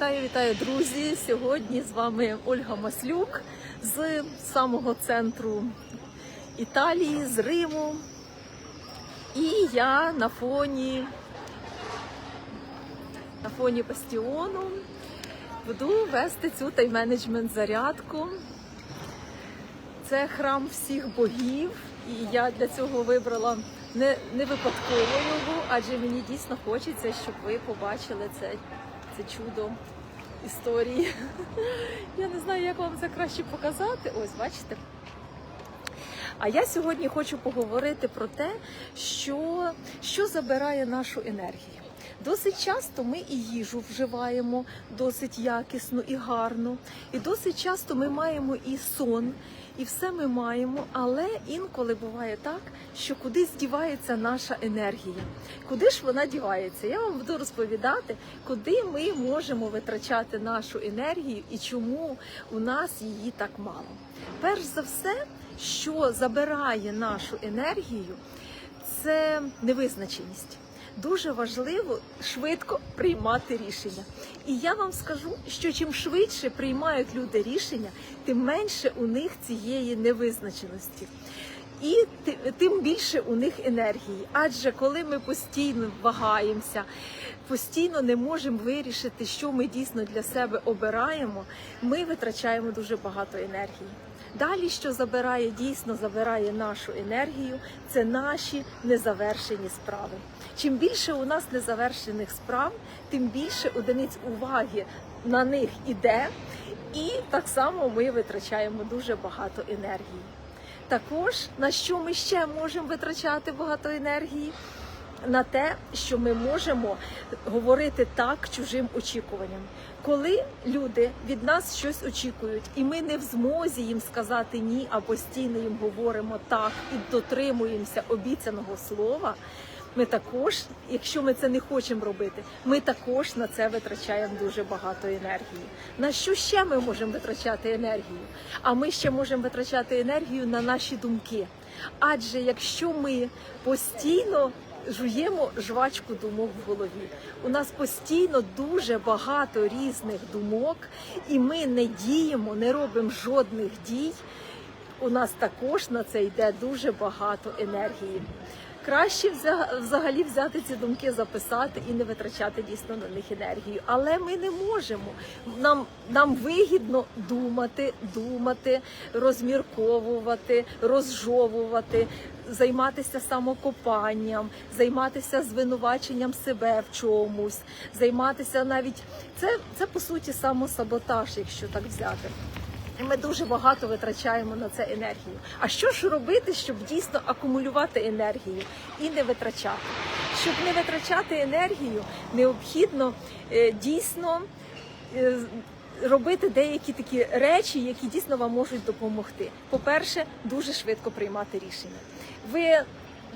Вітаю, вітаю, друзі! Сьогодні з вами Ольга Маслюк з самого центру Італії, з Риму. І я на фоні, на фоні бастіону буду вести цю тайм-менеджмент зарядку. Це храм всіх богів, і я для цього вибрала не, не випадково його, адже мені дійсно хочеться, щоб ви побачили це, це чудо історії. Я не знаю, як вам це краще показати. Ось, бачите. А я сьогодні хочу поговорити про те, що, що забирає нашу енергію. Досить часто ми і їжу вживаємо досить якісно і гарно, і досить часто ми маємо і сон, і все ми маємо, але інколи буває так, що кудись дівається наша енергія. Куди ж вона дівається? Я вам буду розповідати, куди ми можемо витрачати нашу енергію і чому у нас її так мало. Перш за все, що забирає нашу енергію, це невизначеність. Дуже важливо швидко приймати рішення. І я вам скажу, що чим швидше приймають люди рішення, тим менше у них цієї невизначеності. І тим більше у них енергії. Адже коли ми постійно вагаємося, постійно не можемо вирішити, що ми дійсно для себе обираємо, ми витрачаємо дуже багато енергії. Далі, що забирає, дійсно забирає нашу енергію, це наші незавершені справи. Чим більше у нас незавершених справ, тим більше одиниць уваги на них іде, і так само ми витрачаємо дуже багато енергії. Також на що ми ще можемо витрачати багато енергії? На те, що ми можемо говорити так чужим очікуванням. Коли люди від нас щось очікують, і ми не в змозі їм сказати ні, а постійно їм говоримо так і дотримуємося обіцяного слова. Ми також, якщо ми це не хочемо робити, ми також на це витрачаємо дуже багато енергії. На що ще ми можемо витрачати енергію? А ми ще можемо витрачати енергію на наші думки. Адже якщо ми постійно жуємо жвачку думок в голові, у нас постійно дуже багато різних думок, і ми не діємо, не робимо жодних дій. У нас також на це йде дуже багато енергії. Краще взагалі взяти ці думки, записати і не витрачати дійсно на них енергію. Але ми не можемо. Нам нам вигідно думати, думати, розмірковувати, розжовувати, займатися самокопанням, займатися звинуваченням себе в чомусь, займатися навіть це, це по суті самосаботаж, якщо так взяти. І ми дуже багато витрачаємо на це енергію. А що ж робити, щоб дійсно акумулювати енергію і не витрачати? Щоб не витрачати енергію, необхідно е, дійсно е, робити деякі такі речі, які дійсно вам можуть допомогти. По-перше, дуже швидко приймати рішення. Ви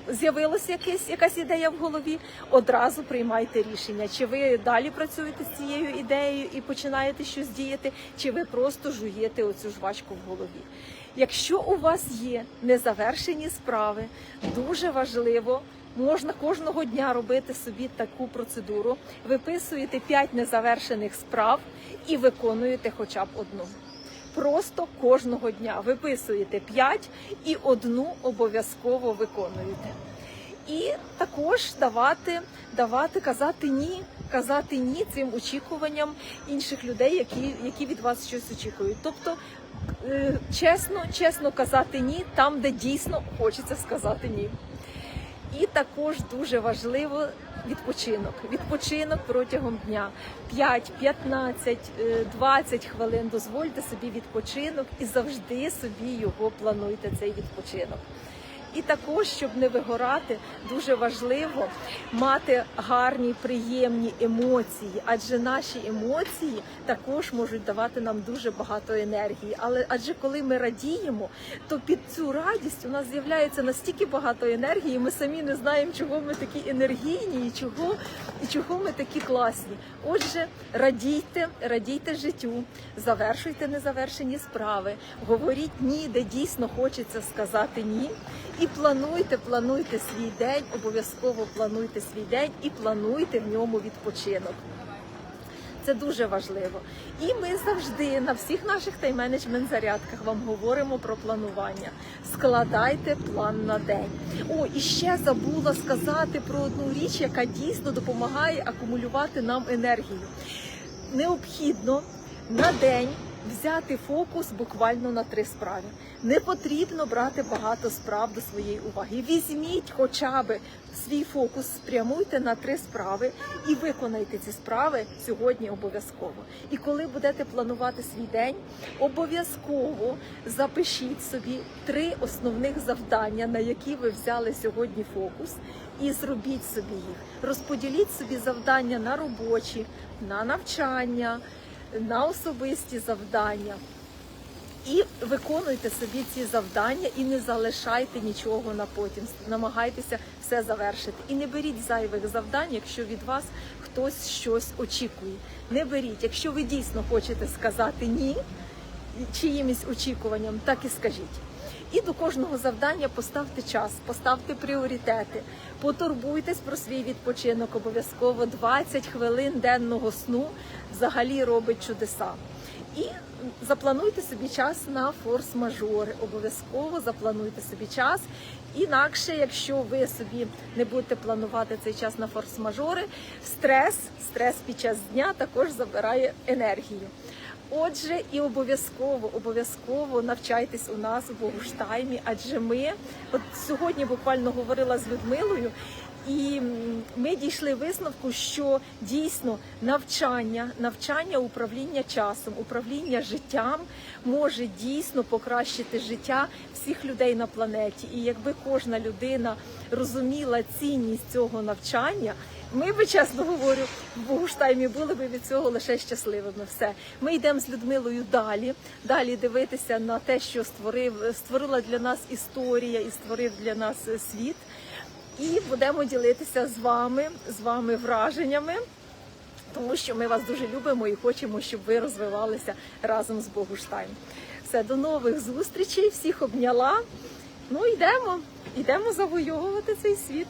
З'явилася якась ідея в голові, одразу приймайте рішення. Чи ви далі працюєте з цією ідеєю і починаєте щось діяти, чи ви просто жуєте оцю жвачку в голові? Якщо у вас є незавершені справи, дуже важливо. Можна кожного дня робити собі таку процедуру. Виписуєте 5 незавершених справ і виконуєте хоча б одну. Просто кожного дня виписуєте 5 і одну обов'язково виконуєте. І також давати, давати, казати ні, казати ні цим очікуванням інших людей, які які від вас щось очікують. Тобто е, чесно, чесно казати ні там, де дійсно хочеться сказати ні. І також дуже важливо відпочинок. Відпочинок протягом дня 5, 15, 20 хвилин. Дозвольте собі відпочинок і завжди собі його плануйте. Цей відпочинок. І також, щоб не вигорати, дуже важливо мати гарні, приємні емоції, адже наші емоції також можуть давати нам дуже багато енергії. Але адже коли ми радіємо, то під цю радість у нас з'являється настільки багато енергії, ми самі не знаємо, чого ми такі енергійні і чого, і чого ми такі класні. Отже, радійте, радійте життю, завершуйте незавершені справи, говоріть ні, де дійсно хочеться сказати ні. І плануйте, плануйте свій день, обов'язково плануйте свій день і плануйте в ньому відпочинок. Це дуже важливо. І ми завжди на всіх наших тайм-менеджмент зарядках вам говоримо про планування. Складайте план на день. О, і ще забула сказати про одну річ, яка дійсно допомагає акумулювати нам енергію. Необхідно на день взяти фокус буквально на три справи. Не потрібно брати багато справ до своєї уваги. Візьміть хоча б свій фокус, спрямуйте на три справи і виконайте ці справи сьогодні обов'язково. І коли будете планувати свій день, обов'язково запишіть собі три основних завдання, на які ви взяли сьогодні фокус, і зробіть собі їх. Розподіліть собі завдання на робочі, на навчання, на особисті завдання. І виконуйте собі ці завдання і не залишайте нічого на потім. Намагайтеся все завершити. І не беріть зайвих завдань, якщо від вас хтось щось очікує. Не беріть, якщо ви дійсно хочете сказати ні чиїмось очікуванням, так і скажіть. І до кожного завдання поставте час, поставте пріоритети, потурбуйтесь про свій відпочинок. Обов'язково 20 хвилин денного сну взагалі робить чудеса. І заплануйте собі час на форс-мажори. Обов'язково заплануйте собі час. Інакше, якщо ви собі не будете планувати цей час на форс-мажори, стрес, стрес під час дня також забирає енергію. Отже, і обов'язково, обов'язково навчайтесь у нас у Богуштаймі, адже ми от сьогодні буквально говорила з Людмилою, і ми дійшли висновку, що дійсно навчання, навчання управління часом, управління життям може дійсно покращити життя всіх людей на планеті. І якби кожна людина розуміла цінність цього навчання. Ми би чесно говорю, в Богуштаймі були би від цього лише щасливими. Все, ми йдемо з Людмилою далі, далі дивитися на те, що створив створила для нас історія і створив для нас світ. І будемо ділитися з вами, з вами враженнями, тому що ми вас дуже любимо і хочемо, щоб ви розвивалися разом з Богуштайм. Все, до нових зустрічей, всіх обняла. Ну йдемо, йдемо завойовувати цей світ.